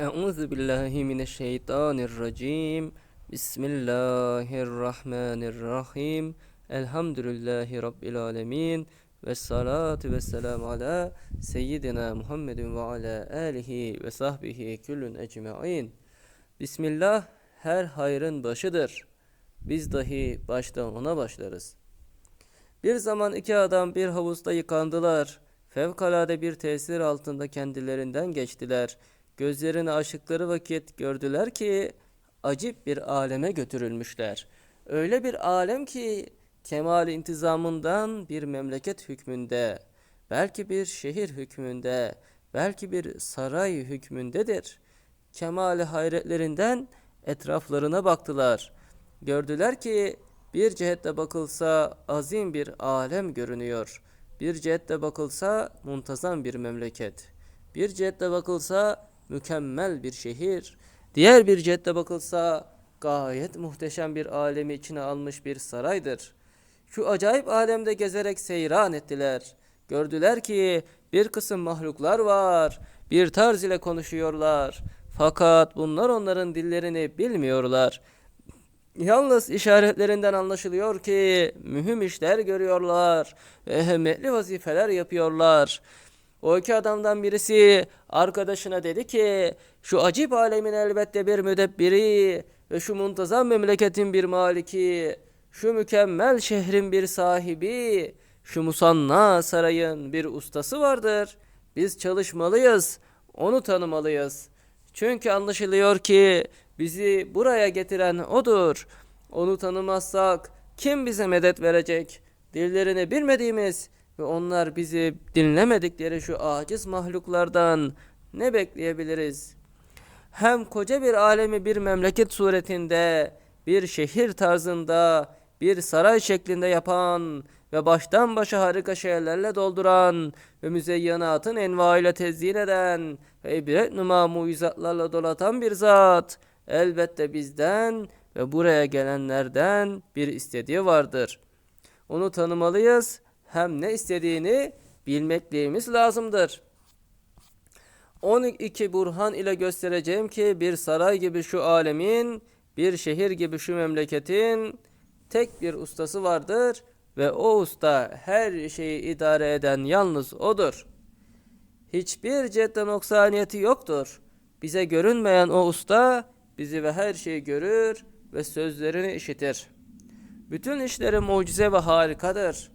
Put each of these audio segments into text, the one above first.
Euzu billahi mineşşeytanirracim. Bismillahirrahmanirrahim. Elhamdülillahi rabbil alamin. Ve salatu ve selamu ala seyyidina Muhammedin ve ala alihi ve sahbihi küllün ecmaîn. Bismillah her hayrın başıdır. Biz dahi baştan ona başlarız. Bir zaman iki adam bir havuzda yıkandılar. Fevkalade bir tesir altında kendilerinden geçtiler. Gözlerini açtıkları vakit gördüler ki acip bir aleme götürülmüşler. Öyle bir alem ki kemal intizamından bir memleket hükmünde, belki bir şehir hükmünde, belki bir saray hükmündedir. Kemali hayretlerinden etraflarına baktılar. Gördüler ki bir cihette bakılsa azim bir alem görünüyor. Bir cihette bakılsa muntazam bir memleket. Bir cihette bakılsa mükemmel bir şehir. Diğer bir cihette bakılsa gayet muhteşem bir alemi içine almış bir saraydır. Şu acayip alemde gezerek seyran ettiler. Gördüler ki bir kısım mahluklar var. Bir tarz ile konuşuyorlar. Fakat bunlar onların dillerini bilmiyorlar. Yalnız işaretlerinden anlaşılıyor ki mühim işler görüyorlar ve ehemmiyetli vazifeler yapıyorlar. O iki adamdan birisi arkadaşına dedi ki şu acip alemin elbette bir müdebbiri ve şu muntazam memleketin bir maliki, şu mükemmel şehrin bir sahibi, şu musanna sarayın bir ustası vardır. Biz çalışmalıyız, onu tanımalıyız. Çünkü anlaşılıyor ki bizi buraya getiren odur. Onu tanımazsak kim bize medet verecek? Dillerini bilmediğimiz ve onlar bizi dinlemedikleri şu aciz mahluklardan ne bekleyebiliriz? Hem koca bir alemi bir memleket suretinde, bir şehir tarzında, bir saray şeklinde yapan ve baştan başa harika şeylerle dolduran ve müzeyyenatın envaiyle tezyin eden ve ibret numa muizatlarla dolatan bir zat elbette bizden ve buraya gelenlerden bir istediği vardır. Onu tanımalıyız hem ne istediğini bilmekliğimiz lazımdır. 12 burhan ile göstereceğim ki bir saray gibi şu alemin, bir şehir gibi şu memleketin tek bir ustası vardır ve o usta her şeyi idare eden yalnız odur. Hiçbir cidden noksaniyeti yoktur. Bize görünmeyen o usta bizi ve her şeyi görür ve sözlerini işitir. Bütün işleri mucize ve harikadır.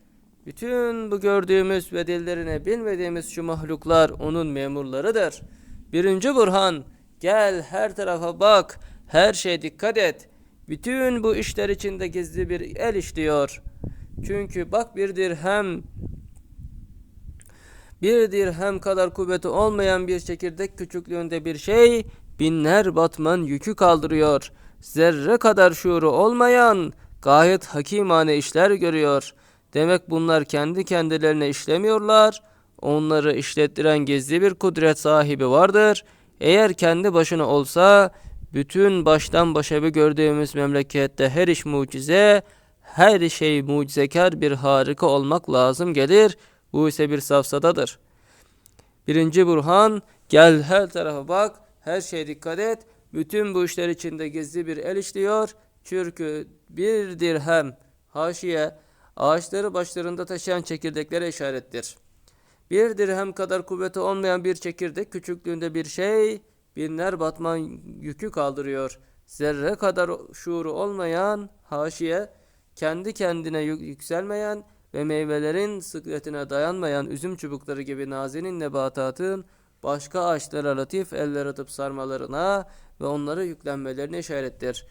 Bütün bu gördüğümüz ve dillerini bilmediğimiz şu mahluklar onun memurlarıdır. Birinci Burhan, gel her tarafa bak, her şeye dikkat et. Bütün bu işler içinde gizli bir el işliyor. Çünkü bak bir dirhem, bir dirhem kadar kuvveti olmayan bir çekirdek küçüklüğünde bir şey, binler batman yükü kaldırıyor. Zerre kadar şuuru olmayan, gayet hakimane işler görüyor.'' Demek bunlar kendi kendilerine işlemiyorlar. Onları işlettiren gizli bir kudret sahibi vardır. Eğer kendi başına olsa bütün baştan başa bir gördüğümüz memlekette her iş mucize, her şey mucizekar bir harika olmak lazım gelir. Bu ise bir safsadadır. Birinci Burhan, gel her tarafa bak, her şeye dikkat et. Bütün bu işler içinde gizli bir el işliyor. Çünkü bir dirhem haşiye ağaçları başlarında taşıyan çekirdeklere işarettir. Bir dirhem kadar kuvveti olmayan bir çekirdek küçüklüğünde bir şey binler batman yükü kaldırıyor. Zerre kadar şuuru olmayan haşiye kendi kendine yükselmeyen ve meyvelerin sıkletine dayanmayan üzüm çubukları gibi nazinin nebatatın başka ağaçlara latif eller atıp sarmalarına ve onlara yüklenmelerine işarettir.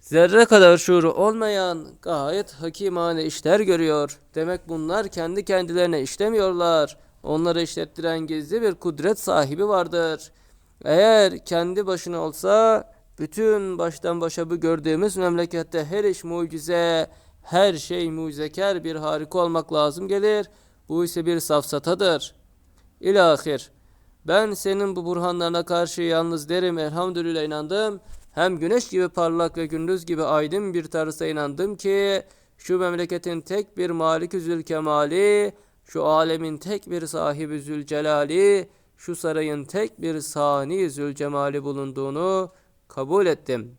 Zerre kadar şuuru olmayan gayet hakimane işler görüyor. Demek bunlar kendi kendilerine işlemiyorlar. Onları işlettiren gizli bir kudret sahibi vardır. Eğer kendi başına olsa bütün baştan başa bu gördüğümüz memlekette her iş mucize, her şey mucizekar bir harika olmak lazım gelir. Bu ise bir safsatadır. İlahir. Ben senin bu burhanlarına karşı yalnız derim elhamdülillah inandım. Hem güneş gibi parlak ve gündüz gibi aydın bir tarzda inandım ki şu memleketin tek bir maliki zülkemali, şu alemin tek bir sahibi zülcelali, şu sarayın tek bir sani zülcemali bulunduğunu kabul ettim.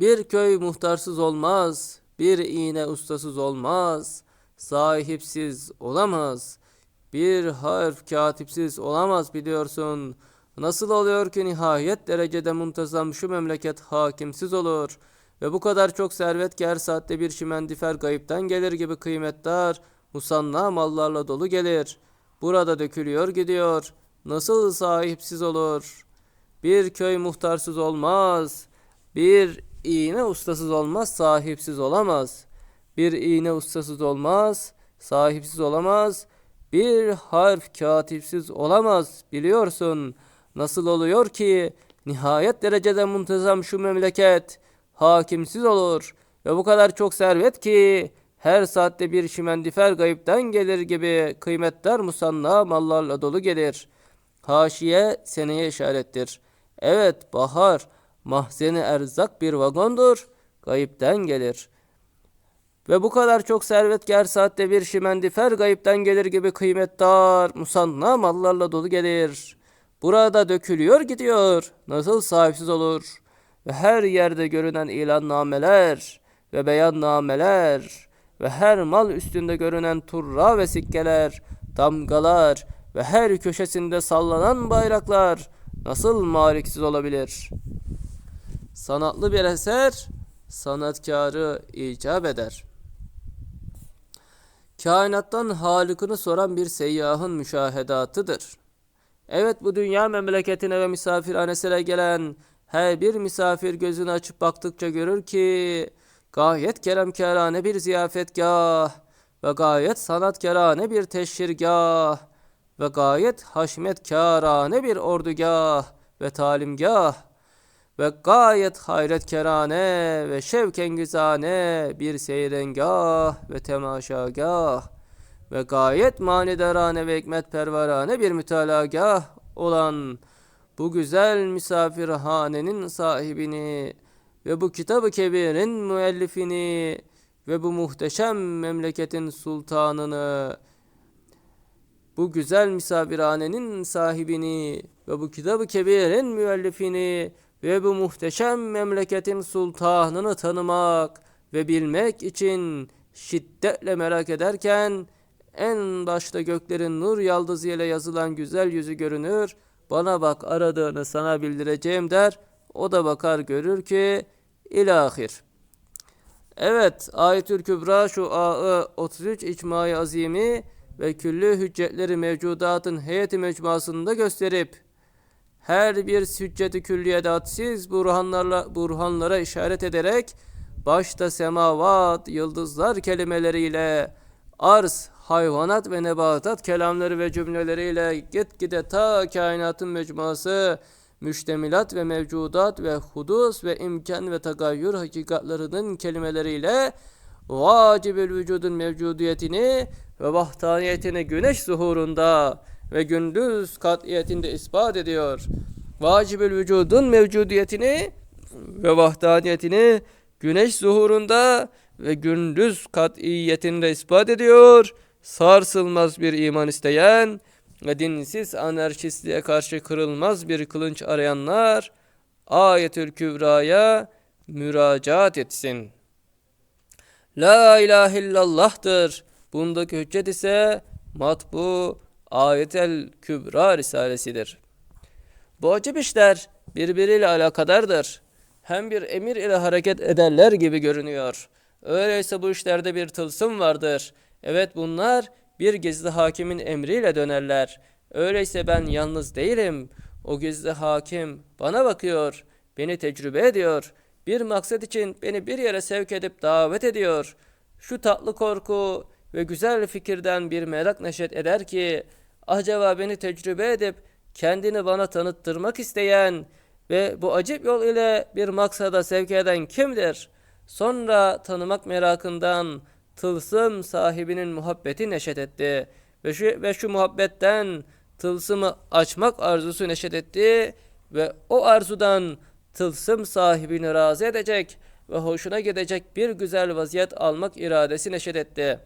Bir köy muhtarsız olmaz, bir iğne ustasız olmaz, sahipsiz olamaz, bir harf katipsiz olamaz biliyorsun. Nasıl oluyor ki nihayet derecede muntazam şu memleket hakimsiz olur ve bu kadar çok servet ki her saatte bir şimendifer gayipten gelir gibi kıymetdar, musanna mallarla dolu gelir. Burada dökülüyor gidiyor. Nasıl sahipsiz olur? Bir köy muhtarsız olmaz. Bir iğne ustasız olmaz, sahipsiz olamaz. Bir iğne ustasız olmaz, sahipsiz olamaz. Bir harf katipsiz olamaz biliyorsun. Nasıl oluyor ki nihayet derecede muntazam şu memleket hakimsiz olur ve bu kadar çok servet ki her saatte bir şimendifer gayipten gelir gibi kıymetler musanna mallarla dolu gelir. Haşiye seneye işarettir. Evet bahar mahzeni erzak bir vagondur gayipten gelir. Ve bu kadar çok servet her saatte bir şimendifer gayipten gelir gibi kıymetdar musanna mallarla dolu gelir. Burada dökülüyor gidiyor. Nasıl sahipsiz olur? Ve her yerde görünen ilannameler ve beyannameler ve her mal üstünde görünen turra ve sikkeler, damgalar ve her köşesinde sallanan bayraklar nasıl maliksiz olabilir? Sanatlı bir eser sanatkarı icap eder. Kainattan halikini soran bir seyyahın müşahedatıdır. Evet bu dünya memleketine ve misafirhanesine gelen her bir misafir gözünü açıp baktıkça görür ki gayet keremkârane bir ziyafetgah ve gayet sanatkarane bir teşhirgah ve gayet haşmetkârane bir ordugah ve talimgah ve gayet hayretkerane ve şevkengizane bir seyrengah ve temaşagah ve gayet manidarane ve hikmetperverane bir mütalagah olan bu güzel misafirhanenin sahibini ve bu kitabı kebirin müellifini ve bu muhteşem memleketin sultanını bu güzel misafirhanenin sahibini ve bu kitabı kebirin müellifini ve bu muhteşem memleketin sultanını tanımak ve bilmek için şiddetle merak ederken en başta göklerin nur yaldızı ile yazılan güzel yüzü görünür. Bana bak aradığını sana bildireceğim der. O da bakar görür ki ilahir. Evet Ayetül Kübra şu A 33 İcmai Azimi ve küllü hüccetleri mevcudatın heyeti mecmuasında gösterip her bir hücceti külliyedatsiz burhanlarla, burhanlara işaret ederek başta semavat, yıldızlar kelimeleriyle arz, hayvanat ve nebatat kelamları ve cümleleriyle gitgide ta kainatın mecmuası müştemilat ve mevcudat ve hudus ve imkan ve tagayyür hakikatlarının kelimeleriyle vacibül vücudun mevcudiyetini ve vahdaniyetini güneş zuhurunda ve gündüz katiyetinde ispat ediyor. Vacibül vücudun mevcudiyetini ve vahdaniyetini güneş zuhurunda ve gündüz katiyetinde ispat ediyor. Sarsılmaz bir iman isteyen ve dinsiz anarşistliğe karşı kırılmaz bir kılınç arayanlar Ayetül Kübra'ya müracaat etsin. La ilahe illallah'tır. Bundaki hüccet ise matbu Ayetel Kübra Risalesidir. Bu acip işler birbiriyle alakadardır. Hem bir emir ile hareket ederler gibi görünüyor. Öyleyse bu işlerde bir tılsım vardır. Evet bunlar bir gizli hakimin emriyle dönerler. Öyleyse ben yalnız değilim. O gizli hakim bana bakıyor, beni tecrübe ediyor. Bir maksat için beni bir yere sevk edip davet ediyor. Şu tatlı korku ve güzel fikirden bir merak neşet eder ki acaba beni tecrübe edip kendini bana tanıttırmak isteyen ve bu acip yol ile bir maksada sevk eden kimdir? Sonra tanımak merakından tılsım sahibinin muhabbeti neşet etti ve şu, ve şu muhabbetten tılsımı açmak arzusu neşet etti ve o arzudan tılsım sahibini razı edecek ve hoşuna gidecek bir güzel vaziyet almak iradesi neşet etti.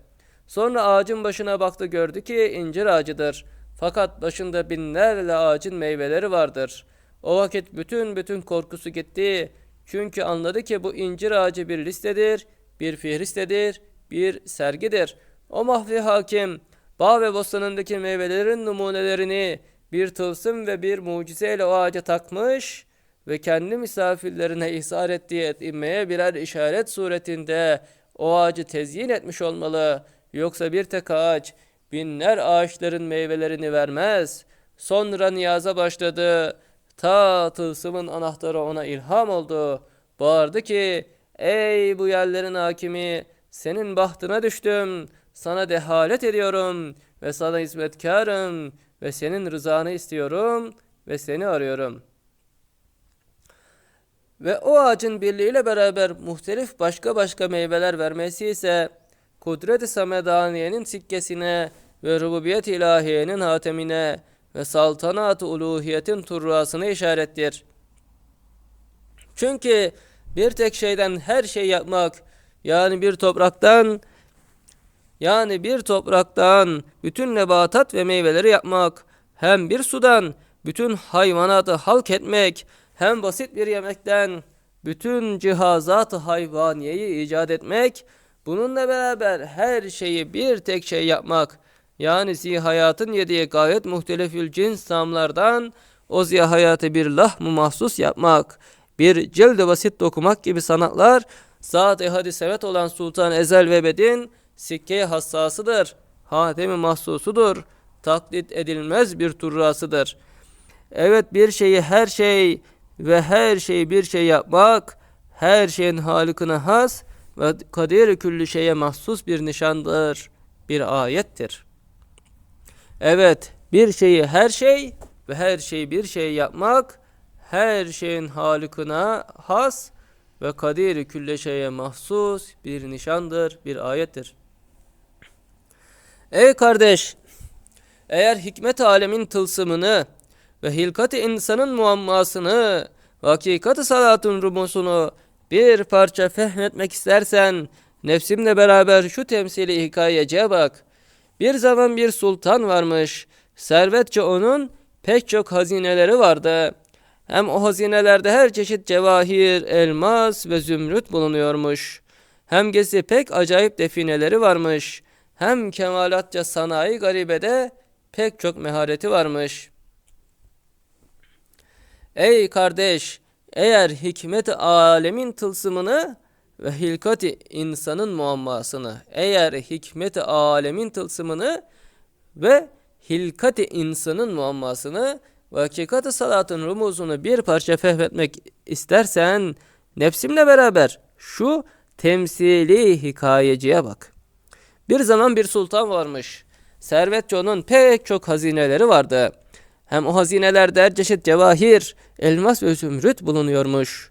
Sonra ağacın başına baktı gördü ki incir ağacıdır. Fakat başında binlerle ağacın meyveleri vardır. O vakit bütün bütün korkusu gitti. Çünkü anladı ki bu incir ağacı bir listedir, bir fihristedir, bir sergidir. O mahvi hakim, bağ ve bostanındaki meyvelerin numunelerini bir tılsım ve bir mucizeyle o ağaca takmış ve kendi misafirlerine ihsar ettiği immeye birer işaret suretinde o ağacı tezyin etmiş olmalı. Yoksa bir tek ağaç binler ağaçların meyvelerini vermez. Sonra niyaza başladı. Ta tılsımın anahtarı ona ilham oldu. Bağırdı ki, ey bu yerlerin hakimi, senin bahtına düştüm, sana dehalet ediyorum ve sana hizmetkarım ve senin rızanı istiyorum ve seni arıyorum.'' Ve o ağacın birliğiyle beraber muhtelif başka başka meyveler vermesi ise kudret-i samedaniyenin sikkesine ve rububiyet ilahiyenin hatemine ve saltanat-ı uluhiyetin turrasına işarettir. Çünkü bir tek şeyden her şey yapmak yani bir topraktan yani bir topraktan bütün nebatat ve meyveleri yapmak hem bir sudan bütün hayvanatı halk etmek hem basit bir yemekten bütün cihazat hayvaniyeyi icat etmek, bununla beraber her şeyi bir tek şey yapmak, yani zihayatın yediği gayet muhtelifül cins tamlardan o zihayatı bir lahmu mahsus yapmak, bir cilde basit dokumak gibi sanatlar, zat-ı hadisevet olan Sultan Ezel ve Bedin sikke hassasıdır, hatemi mahsusudur, taklit edilmez bir turrasıdır. Evet bir şeyi her şey ve her şeyi bir şey yapmak, her şeyin halikine has ve kadir küllü şeye mahsus bir nişandır, bir ayettir. Evet, bir şeyi her şey ve her şeyi bir şey yapmak, her şeyin halikine has ve kadir külle şeye mahsus bir nişandır, bir ayettir. Ey kardeş, eğer hikmet alemin tılsımını ve hilkat insanın muammasını ve hakikat salatın rumusunu bir parça fehmetmek istersen nefsimle beraber şu temsili hikayeciye bak. Bir zaman bir sultan varmış. Servetçe onun pek çok hazineleri vardı. Hem o hazinelerde her çeşit cevahir, elmas ve zümrüt bulunuyormuş. Hem gezi pek acayip defineleri varmış. Hem kemalatça sanayi garibede pek çok mehareti varmış.'' Ey kardeş, eğer hikmet alemin tılsımını ve hilkati insanın muammasını, eğer hikmet alemin tılsımını ve hilkati insanın muammasını ve hakikati salatın rumuzunu bir parça fehmetmek istersen, nefsimle beraber şu temsili hikayeciye bak. Bir zaman bir sultan varmış. Servetçi onun pek çok hazineleri vardı. Hem o hazinelerde çeşit cevahir, elmas ve zümrüt bulunuyormuş.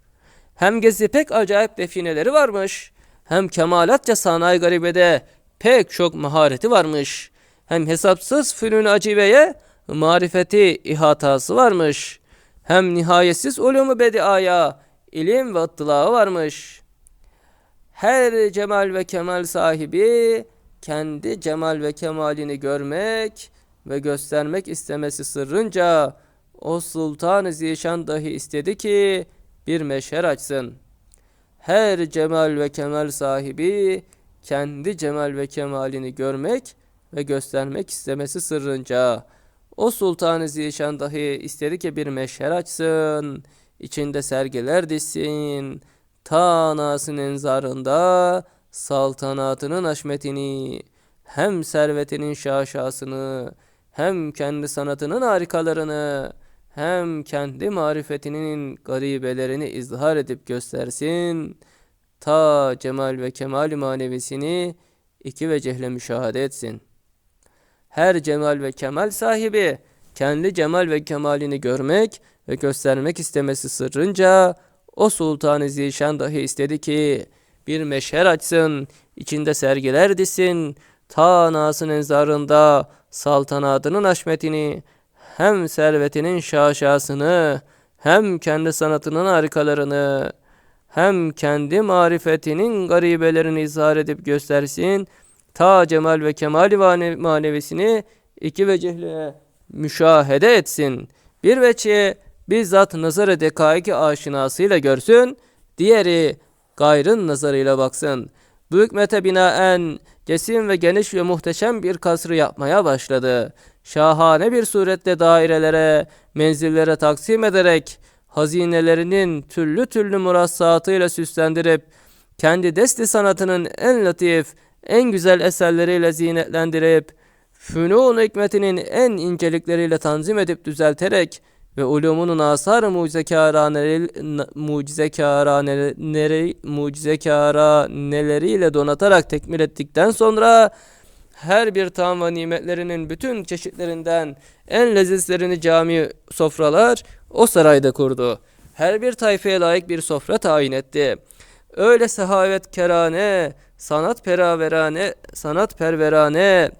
Hem gezi pek acayip defineleri varmış. Hem kemalatça sanayi garibede pek çok mahareti varmış. Hem hesapsız fünün aciveye marifeti ihatası varmış. Hem nihayetsiz ulumu bediaya ilim ve ıttılağı varmış. Her cemal ve kemal sahibi kendi cemal ve kemalini görmek ve göstermek istemesi sırrınca o Sultan-ı Zişan dahi istedi ki bir meşher açsın. Her cemal ve kemal sahibi kendi cemal ve kemalini görmek ve göstermek istemesi sırrınca o Sultan-ı Zişan dahi istedi ki bir meşher açsın, içinde sergiler dizsin, ta anasının enzarında saltanatının aşmetini, hem servetinin şaşasını, hem kendi sanatının harikalarını hem kendi marifetinin garibelerini izhar edip göstersin. Ta cemal ve kemal manevisini iki vecehle müşahede etsin. Her cemal ve kemal sahibi kendi cemal ve kemalini görmek ve göstermek istemesi sırrınca o Sultan-ı Zişan dahi istedi ki bir meşher açsın, içinde sergiler dizsin, ta nasın enzarında saltanatının aşmetini, hem servetinin şaşasını, hem kendi sanatının harikalarını, hem kendi marifetinin garibelerini izhar edip göstersin, ta cemal ve kemal manevisini iki vecihle müşahede etsin. Bir veçi bizzat nazarı dekaiki aşinasıyla görsün, diğeri gayrın nazarıyla baksın. Bu hükmete binaen cesim ve geniş ve muhteşem bir kasrı yapmaya başladı. Şahane bir surette dairelere, menzillere taksim ederek hazinelerinin türlü türlü murassatıyla süslendirip kendi desti sanatının en latif, en güzel eserleriyle zinetlendirip fünun hikmetinin en incelikleriyle tanzim edip düzelterek ve ulumunun asar-ı mucizekâraneleri mucizekâraneleriyle donatarak tekmil ettikten sonra her bir tam ve nimetlerinin bütün çeşitlerinden en lezzetlerini cami sofralar o sarayda kurdu. Her bir tayfaya layık bir sofra tayin etti. Öyle sehavet kerane, sanat peraverane, sanat perverane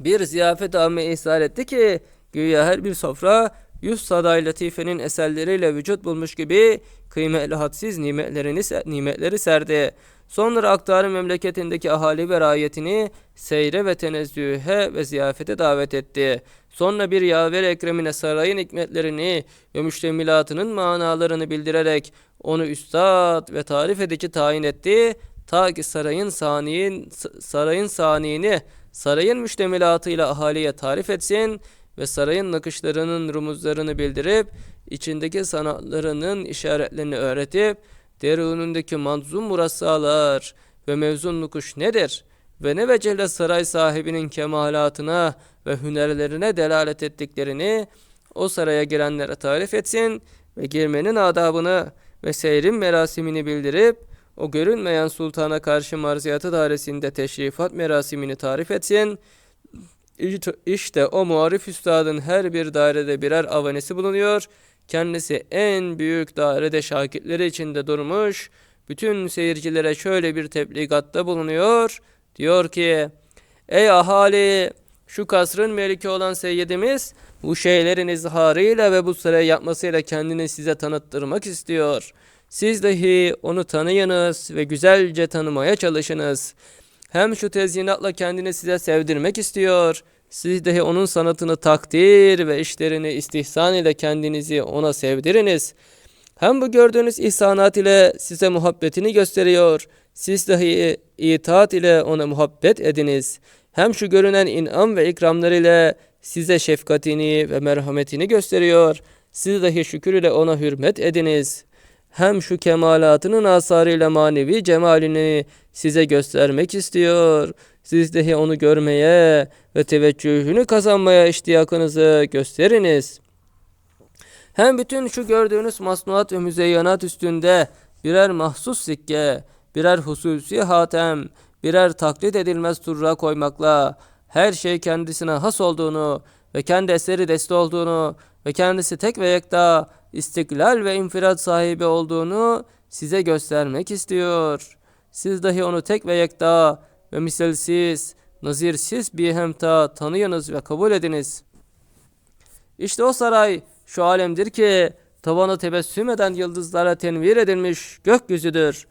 bir ziyafet âme ihsal etti ki güya her bir sofra yüz saday latifenin eserleriyle vücut bulmuş gibi kıymetli hadsiz nimetlerini nimetleri serdi. Sonra aktarı memleketindeki ahali ve rayetini seyre ve tenezzühe ve ziyafete davet etti. Sonra bir yaver ekremine sarayın hikmetlerini ve müştemilatının manalarını bildirerek onu üstad ve tarif edici tayin etti. Ta ki sarayın saniyin, sarayın saniyini sarayın müştemilatıyla ahaliye tarif etsin ve sarayın nakışlarının rumuzlarını bildirip içindeki sanatlarının işaretlerini öğretip derunundaki manzum murassalar ve mevzun nukuş nedir ve ne vecelle saray sahibinin kemalatına ve hünerlerine delalet ettiklerini o saraya girenlere tarif etsin ve girmenin adabını ve seyrin merasimini bildirip o görünmeyen sultana karşı marziyatı dairesinde teşrifat merasimini tarif etsin. İşte o muarif üstadın her bir dairede birer avanesi bulunuyor. Kendisi en büyük dairede şakitleri içinde durmuş. Bütün seyircilere şöyle bir tebligatta bulunuyor. Diyor ki, Ey ahali! Şu kasrın meliki olan seyyidimiz bu şeylerin izharıyla ve bu sırayı yapmasıyla kendini size tanıttırmak istiyor. Siz dahi onu tanıyınız ve güzelce tanımaya çalışınız. Hem şu tezyinatla kendini size sevdirmek istiyor. Siz dahi onun sanatını takdir ve işlerini istihsan ile kendinizi ona sevdiriniz. Hem bu gördüğünüz ihsanat ile size muhabbetini gösteriyor. Siz dahi itaat ile ona muhabbet ediniz. Hem şu görünen inam ve ikramlar ile size şefkatini ve merhametini gösteriyor. Siz dahi şükür ile ona hürmet ediniz. Hem şu kemalatının asarıyla manevi cemalini size göstermek istiyor. Siz dahi onu görmeye ve teveccühünü kazanmaya iştiyakınızı gösteriniz. Hem bütün şu gördüğünüz masnuat ve müzeyyenat üstünde birer mahsus sikke, birer hususi hatem, birer taklit edilmez turra koymakla her şey kendisine has olduğunu ve kendi eseri deste olduğunu ve kendisi tek ve yekta istiklal ve infirat sahibi olduğunu size göstermek istiyor. Siz dahi onu tek ve yekta ve misalsiz, nazirsiz bir hemta tanıyınız ve kabul ediniz. İşte o saray şu alemdir ki tavanı tebessüm eden yıldızlara tenvir edilmiş gökyüzüdür.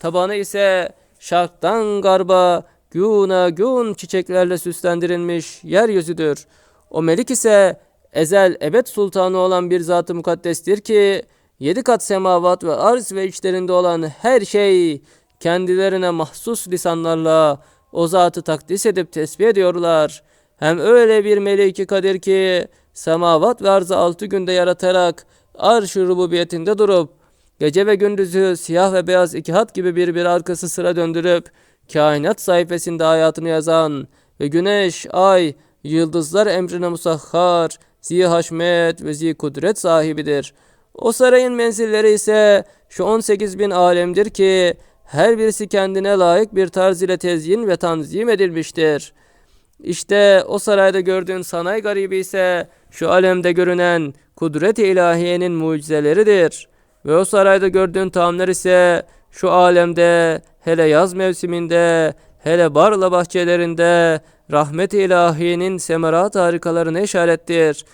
Tabanı ise şarktan garba güna gün çiçeklerle süslendirilmiş yeryüzüdür. O melik ise ezel ebed sultanı olan bir zat-ı mukaddestir ki yedi kat semavat ve arz ve içlerinde olan her şey kendilerine mahsus lisanlarla o zatı takdis edip tesbih ediyorlar. Hem öyle bir meleki kadir ki semavat ve arzı altı günde yaratarak arş-ı rububiyetinde durup gece ve gündüzü siyah ve beyaz iki hat gibi bir bir arkası sıra döndürüp kainat sayfasında hayatını yazan ve güneş, ay, yıldızlar emrine musahhar, zi haşmet ve zi kudret sahibidir. O sarayın menzilleri ise şu 18 bin alemdir ki her birisi kendine layık bir tarz ile tezyin ve tanzim edilmiştir. İşte o sarayda gördüğün sanayi garibi ise şu alemde görünen kudret-i ilahiyenin mucizeleridir. Ve o sarayda gördüğün taamlar ise şu alemde hele yaz mevsiminde hele barla bahçelerinde rahmet-i ilahiyenin semerat harikalarına işarettir.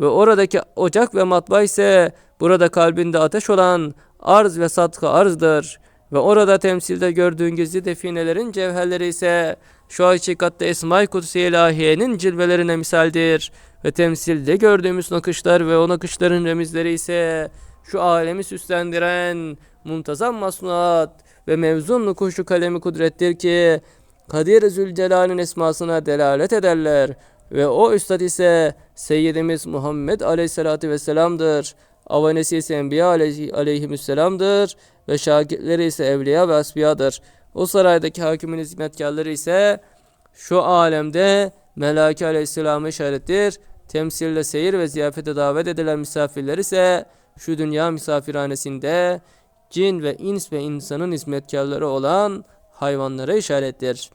Ve oradaki ocak ve matbaa ise burada kalbinde ateş olan arz ve satkı arzdır. Ve orada temsilde gördüğün gizli definelerin cevherleri ise şu hakikatte Esma-i Kutsi İlahiye'nin cilvelerine misaldir. ve temsilde gördüğümüz nakışlar ve o nakışların remizleri ise şu alemi süslendiren muntazam masnuat ve mevzun nukuşu kalemi kudrettir ki Kadir Zülcelal'in esmasına delalet ederler ve o üstad ise Seyyidimiz Muhammed Aleyhisselatü Vesselam'dır. Avanesi ise Enbiya aleyhi, aleyhisselamdır ve şagirdleri ise evliya ve asbiyadır. O saraydaki hakimin hizmetkarları ise şu alemde Melaki Aleyhisselam'a işarettir. Temsille seyir ve ziyafete davet edilen misafirler ise şu dünya misafirhanesinde cin ve ins ve insanın hizmetkarları olan hayvanlara işarettir.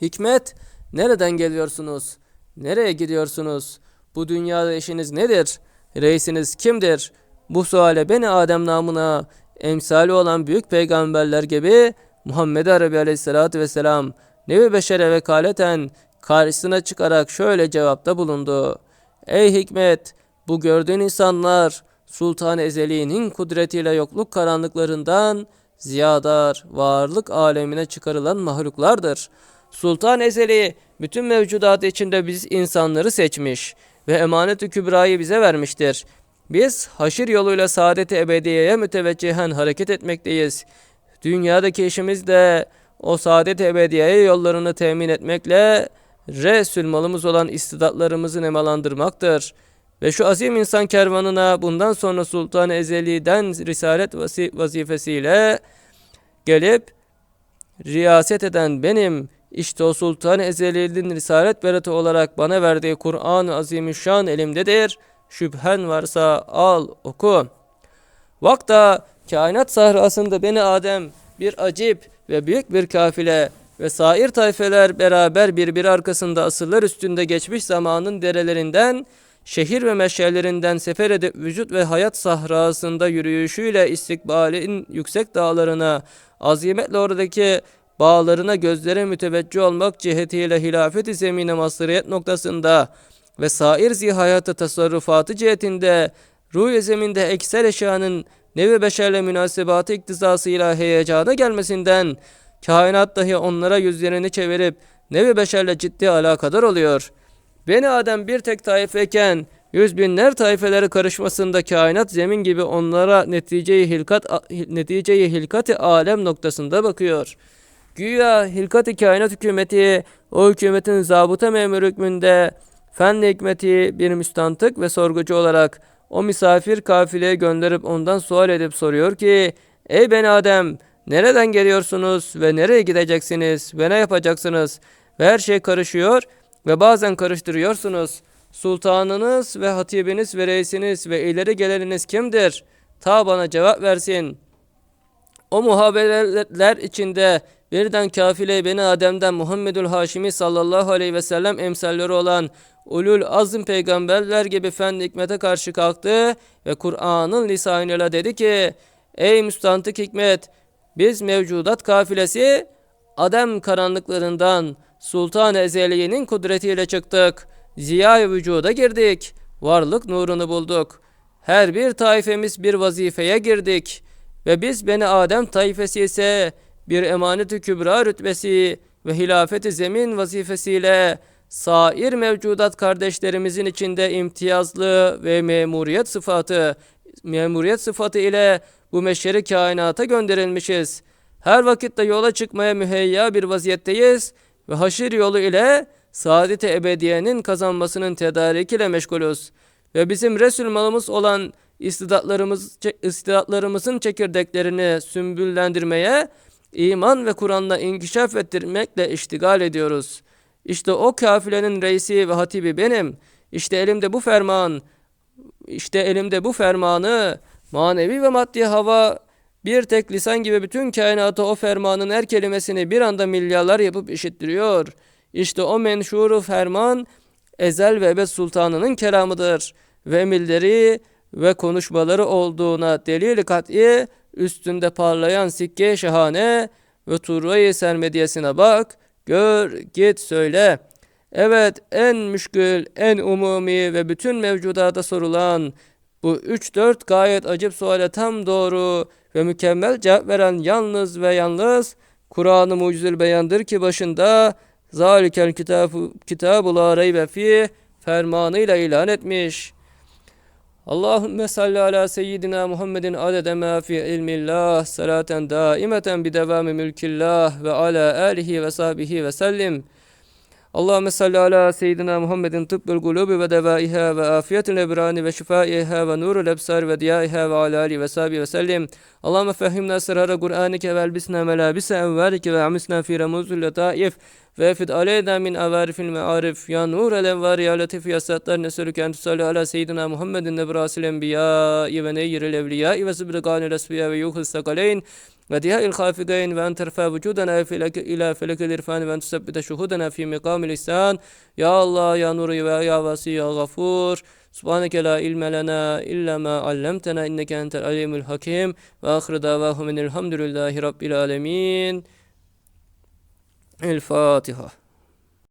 Hikmet, nereden geliyorsunuz? Nereye gidiyorsunuz? Bu dünyada işiniz nedir? Reisiniz kimdir? Bu suale beni Adem namına emsali olan büyük peygamberler gibi Muhammed Arabi Aleyhisselatü Vesselam nevi beşere vekaleten karşısına çıkarak şöyle cevapta bulundu. Ey hikmet! Bu gördüğün insanlar Sultan Ezeli'nin kudretiyle yokluk karanlıklarından ziyadar varlık alemine çıkarılan mahluklardır. Sultan Ezeli bütün mevcudat içinde biz insanları seçmiş ve emanet-i kübrayı bize vermiştir. Biz haşir yoluyla saadet-i ebediyeye müteveccihen hareket etmekteyiz. Dünyadaki işimiz de o saadet-i ebediyeye yollarını temin etmekle Resul malımız olan istidatlarımızı nemalandırmaktır. Ve şu azim insan kervanına bundan sonra Sultan Ezeli'den risalet vazifesiyle gelip riyaset eden benim işte o Sultan Ezeli'nin risalet bereti olarak bana verdiği Kur'an-ı Azimüşşan elimdedir. Şüphen varsa al oku. Vakta kainat sahrasında beni Adem bir acip ve büyük bir kafile ve sair tayfeler beraber birbiri arkasında asırlar üstünde geçmiş zamanın derelerinden, şehir ve meşellerinden sefer edip vücut ve hayat sahrasında yürüyüşüyle istikbalin yüksek dağlarına, azimetle oradaki bağlarına gözlere müteveccih olmak cihetiyle hilafet-i zemine masriyet noktasında ve sair zihayatı tasarrufatı cihetinde ruh zeminde ekser eşyanın nevi beşerle münasebatı iktizasıyla heyecana gelmesinden kainat dahi onlara yüzlerini çevirip nevi beşerle ciddi alakadar oluyor. Beni Adem bir tek taifeyken yüz binler taifeleri karışmasında kainat zemin gibi onlara neticeyi hilkat neticeyi hilkati alem noktasında bakıyor. Güya hilkati kainat hükümeti o hükümetin zabıta memur hükmünde fen hikmeti bir müstantık ve sorgucu olarak o misafir kafileye gönderip ondan sual edip soruyor ki Ey ben Adem nereden geliyorsunuz ve nereye gideceksiniz ve ne yapacaksınız ve her şey karışıyor ve bazen karıştırıyorsunuz. Sultanınız ve hatibiniz ve reisiniz ve ileri geleniniz kimdir? Ta bana cevap versin. O muhabereler içinde birden kafile beni Adem'den Muhammedül Haşimi sallallahu aleyhi ve sellem emsalleri olan ulul azm peygamberler gibi fen hikmete karşı kalktı ve Kur'an'ın lisanıyla dedi ki Ey müstantık hikmet biz mevcudat kafilesi Adem karanlıklarından Sultan Ezeliye'nin kudretiyle çıktık. Ziya vücuda girdik. Varlık nurunu bulduk. Her bir taifemiz bir vazifeye girdik. Ve biz Beni Adem taifesi ise bir emanet-i kübra rütbesi ve hilafeti zemin vazifesiyle sair mevcudat kardeşlerimizin içinde imtiyazlı ve memuriyet sıfatı, memuriyet sıfatı ile bu meşeri kainata gönderilmişiz. Her vakitte yola çıkmaya müheyya bir vaziyetteyiz ve haşir yolu ile saadet-i ebediyenin kazanmasının tedarikiyle meşgulüz. Ve bizim Resul malımız olan istidatlarımız, istidatlarımızın çekirdeklerini sümbüllendirmeye, iman ve Kur'an'la inkişaf ettirmekle iştigal ediyoruz. İşte o kafilenin reisi ve hatibi benim. İşte elimde bu ferman, işte elimde bu fermanı manevi ve maddi hava bir tek lisan gibi bütün kainata o fermanın her kelimesini bir anda milyarlar yapıp işittiriyor. İşte o menşuru ferman ezel ve ebed sultanının kelamıdır. Ve emirleri ve konuşmaları olduğuna delil kat'i üstünde parlayan sikke şahane ve turayı sermediyesine bak, gör, git söyle. Evet en müşkül, en umumi ve bütün mevcudata sorulan bu üç dört gayet acip suale tam doğru ve mükemmel cevap veren yalnız ve yalnız Kur'an-ı Mucizül Beyan'dır ki başında zalikel kitabı kitabı la reybe fi fermanıyla ilan etmiş. Allahümme salli ala seyyidina Muhammedin adede ma fi ilmillah salaten daimeten bi devamı mülkillah ve ala alihi ve sahbihi ve sellim. Allahümme salli ala seyyidina Muhammedin tıbbül kulubi ve devaiha ve afiyetil ebrani ve şifaiha ve nurul ebsar ve diyaiha ve ala alihi ve sahbihi ve sellim. Allahümme fehimna sırara Kur'anike ve elbisna melabise envarike ve amisna fi remuzul letaif ve fid aleyna min avarifil me'arif ya nur el envar ya latif ya sattar neselüke en tusalli ala seyyidina Muhammedin nebrasil enbiya'i ve neyyiril evliya'i ve ve yuhul sakaleyn ودياء الخافقين وأن ترفع وجودنا فلك إلى فلك الإرفان وأن تثبت شهودنا في مقام الإحسان. يا الله يا نور يا واسي يا غفور. سبحانك لا علم لنا إلا ما علمتنا إنك أنت العليم الحكيم. وآخر دعواهم من الحمد لله رب العالمين. الفاتحة.